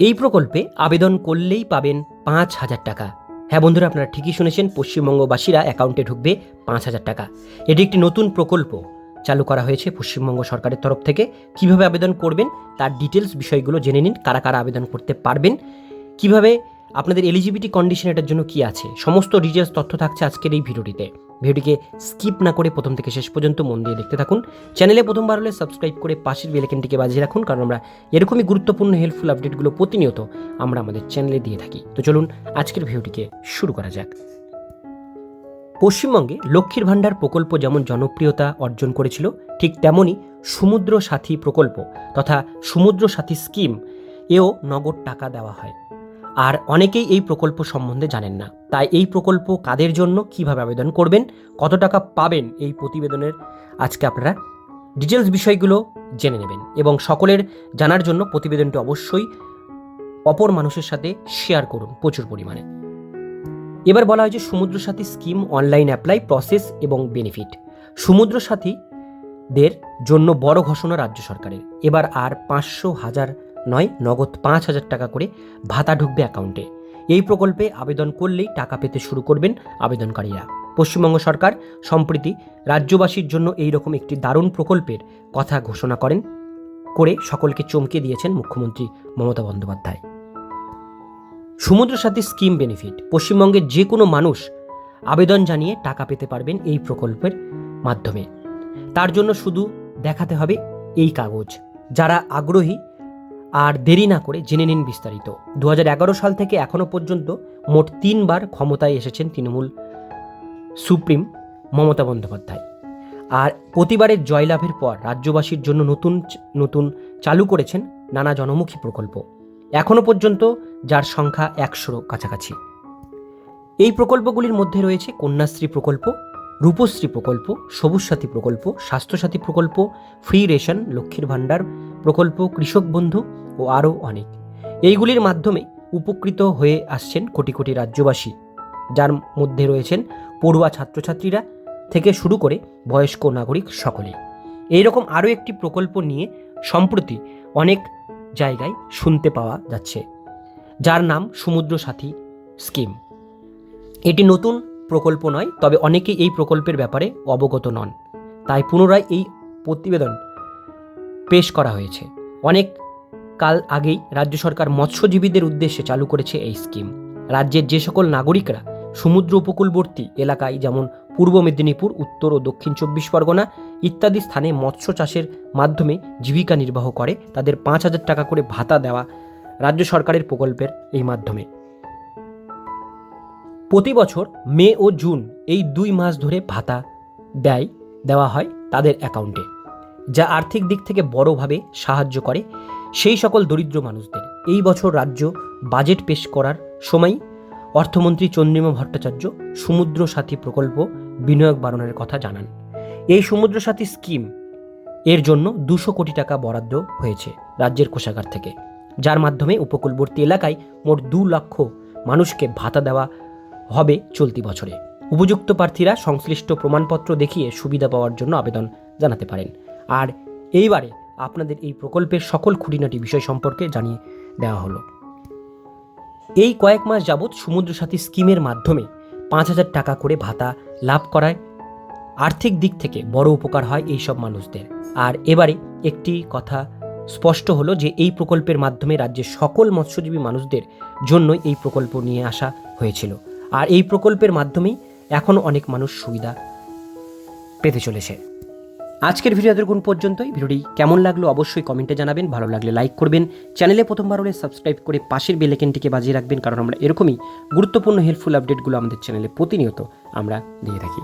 এই প্রকল্পে আবেদন করলেই পাবেন পাঁচ হাজার টাকা। হ্যাঁ বন্ধুরা, আপনারা ঠিকই শুনেছেন, পশ্চিমবঙ্গবাসীরা অ্যাকাউন্টে ঢুকবে পাঁচ হাজার টাকা। এটি একটি নতুন প্রকল্প চালু করা হয়েছে পশ্চিমবঙ্গ সরকারের তরফ থেকে। কীভাবে আবেদন করবেন, তার ডিটেলস বিষয়গুলো জেনে নিন, কারা কারা আবেদন করতে পারবেন। কীভাবে আপনাদের এলিজিবিলিটি কন্ডিশন এটার জন্য কি আছে? সমস্ত ডিটেলস তথ্য থাকছে আজকের এই ভিডিওটিতে। ভিডিওটিকে স্কিপ না করে প্রথম থেকে শেষ পর্যন্ত মন দিয়ে দেখতে থাকুন। চ্যানেলে প্রথমবার হলে সাবস্ক্রাইব করে পাশের বেলেকেনটিকে বাজিয়ে রাখুন, কারণ আমরা এরকমই গুরুত্বপূর্ণ হেল্পফুল আপডেটগুলো প্রতিনিয়ত আমরা আমাদের চ্যানেলে দিয়ে থাকি। তো চলুন আজকের ভিডিওটিকে শুরু করা যাক। পশ্চিমবঙ্গে লক্ষ্মীর ভাণ্ডার প্রকল্প যেমন জনপ্রিয়তা অর্জন করেছিল, ঠিক তেমনই সমুদ্র সাথী প্রকল্প তথা সমুদ্র সাথী স্কিম এও নগদ টাকা দেওয়া হয়। আর অনেকেই এই প্রকল্প সম্বন্ধে জানেন না। তাই এই প্রকল্প কাদের জন্য, কীভাবে আবেদন করবেন, কত টাকা পাবেন এই প্রতিবেদনের আজকে আপনারা ডিটেলস বিষয়গুলো জেনে নেবেন এবং সকলের জানার জন্য প্রতিবেদনটি অবশ্যই অপর মানুষের সাথে শেয়ার করুন প্রচুর পরিমাণে। এবার বলা হয়েছে Samudra Sathi scheme online apply process এবং বেনিফিট। সমুদ্র সাথীদের জন্য বড় ঘোষণা রাজ্য সরকারের। এবার আর পাঁচশো হাজার নয়, নগদ পাঁচ হাজার টাকা করে ভাতা ঢুকবে অ্যাকাউন্টে এই প্রকল্পে আবেদন করলেই টাকা পেতে শুরু করবেন আবেদনকারীরা। পশ্চিমবঙ্গ সরকার সম্প্রতি রাজ্যবাসীর জন্য এই রকম একটি দারুণ প্রকল্পের কথা ঘোষণা করেন, করে সকলকে চমকে দিয়েছেন মুখ্যমন্ত্রী মমতা বন্দ্যোপাধ্যায়। সমুদ্র সাথী স্কিম বেনিফিট, পশ্চিমবঙ্গের যে কোনো মানুষ আবেদন জানিয়ে টাকা পেতে পারবেন এই প্রকল্পের মাধ্যমে। তার জন্য শুধু দেখাতে হবে এই কাগজ। যারা আগ্রহী আর দেরি না করে জেনে নিন বিস্তারিত। দু হাজার এগারো সাল থেকে এখনও পর্যন্ত মোট তিনবার ক্ষমতায় এসেছেন তৃণমূল সুপ্রিম মমতা বন্দ্যোপাধ্যায়। আর প্রতিবারের জয়লাভের পর রাজ্যবাসীর জন্য নতুন নতুন চালু করেছেন নানা জনমুখী প্রকল্প। এখনও পর্যন্ত যার সংখ্যা একশোর কাছাকাছি। এই প্রকল্পগুলির মধ্যে রয়েছে কন্যাশ্রী প্রকল্প রূপশ্রী প্রকল্প সবুজ সাথী প্রকল্প, স্বাস্থ্যসাথী প্রকল্প, ফ্রি রেশন, লক্ষ্মীর ভাণ্ডার প্রকল্প, কৃষক বন্ধু ও আরও অনেক। এইগুলির মাধ্যমে উপকৃত হয়ে আসছেন কোটি কোটি রাজ্যবাসী। যার মধ্যে রয়েছেন পড়ুয়া ছাত্রছাত্রীরা থেকে শুরু করে বয়স্ক নাগরিক সকলে। এইরকম আরও একটি প্রকল্প নিয়ে সম্প্রতি অনেক জায়গায় শুনতে পাওয়া যাচ্ছে। যার নাম সমুদ্র সাথী স্কিম। এটি নতুন প্রকল্প নয়, তবে অনেকেই এই প্রকল্পের ব্যাপারে অবগত নন। তাই পুনরায় এই প্রতিবেদন পেশ করা হয়েছে। অনেক কাল আগেই রাজ্য সরকার মৎস্যজীবীদের উদ্দেশ্যে চালু করেছে এই স্কিম। রাজ্যের যে সকল নাগরিকরা সমুদ্র উপকূলবর্তী এলাকায় যেমন পূর্ব মেদিনীপুর, উত্তর ও দক্ষিণ চব্বিশ পরগনা ইত্যাদি স্থানে মৎস্য চাষের মাধ্যমে জীবিকা নির্বাহ করে, তাদের পাঁচ হাজার টাকা করে ভাতা দেওয়া রাজ্য সরকারের প্রকল্পের এই মাধ্যমে। প্রতি বছর মে ও জুন এই দুই মাস ধরে ভাতা দেয়, দেওয়া হয় তাদের অ্যাকাউন্টে, যা আর্থিক দিক থেকে বড়ভাবে সাহায্য করে সেই সকল দরিদ্র মানুষদের। এই বছর রাজ্য বাজেট পেশ করার সময় অর্থমন্ত্রী চন্দ্রিমা ভট্টাচার্য সমুদ্র সাথী প্রকল্প বিনিয়োগ বাড়ানোর কথা জানান। এই সমুদ্র সাথী স্কিম এর জন্য দুশো কোটি টাকা বরাদ্দ হয়েছে রাজ্যের কোষাগার থেকে, যার মাধ্যমে উপকূলবর্তী এলাকায় মোট দু লক্ষ মানুষকে ভাতা দেওয়া হবে চলতি বছরে। উপযুক্ত প্রার্থীরা সংশ্লিষ্ট প্রমাণপত্র দেখিয়ে সুবিধা পাওয়ার জন্য আবেদন জানাতে পারেন। আর এইবারে আপনাদের এই প্রকল্পের সকল খুঁটিনাটি বিষয় সম্পর্কে জানিয়ে দেওয়া হলো। এই কয়েক মাস যাবৎ সমুদ্র সাথী স্কিমের মাধ্যমে পাঁচ হাজার টাকা করে ভাতা লাভ করায় আর্থিক দিক থেকে বড় উপকার হয় এই সব মানুষদের। আর এবারে একটি কথা স্পষ্ট হলো যে এই প্রকল্পের মাধ্যমে রাজ্যের সকল মৎস্যজীবী মানুষদের জন্যই এই প্রকল্প নিয়ে আসা হয়েছিল। আর এই প্রকল্পের মাধ্যমেই এখন অনেক মানুষ সুবিধা পেতে চলেছে। আজকের ভিডিও এতক্ষণ পর্যন্তই। ভিডিওটি কেমন লাগল অবশ্যই কমেন্টে জানাবেন। ভালো লাগলে লাইক করবেন। চ্যানেলে প্রথমবার হলে সাবস্ক্রাইব করে পাশের বেলেকেনটিকে বাজিয়ে রাখবেন, কারণ আমরা এরকমই গুরুত্বপূর্ণ হেল্পফুল আপডেটগুলো আমাদের চ্যানেলে প্রতিনিয়ত আমরা দিয়ে থাকি।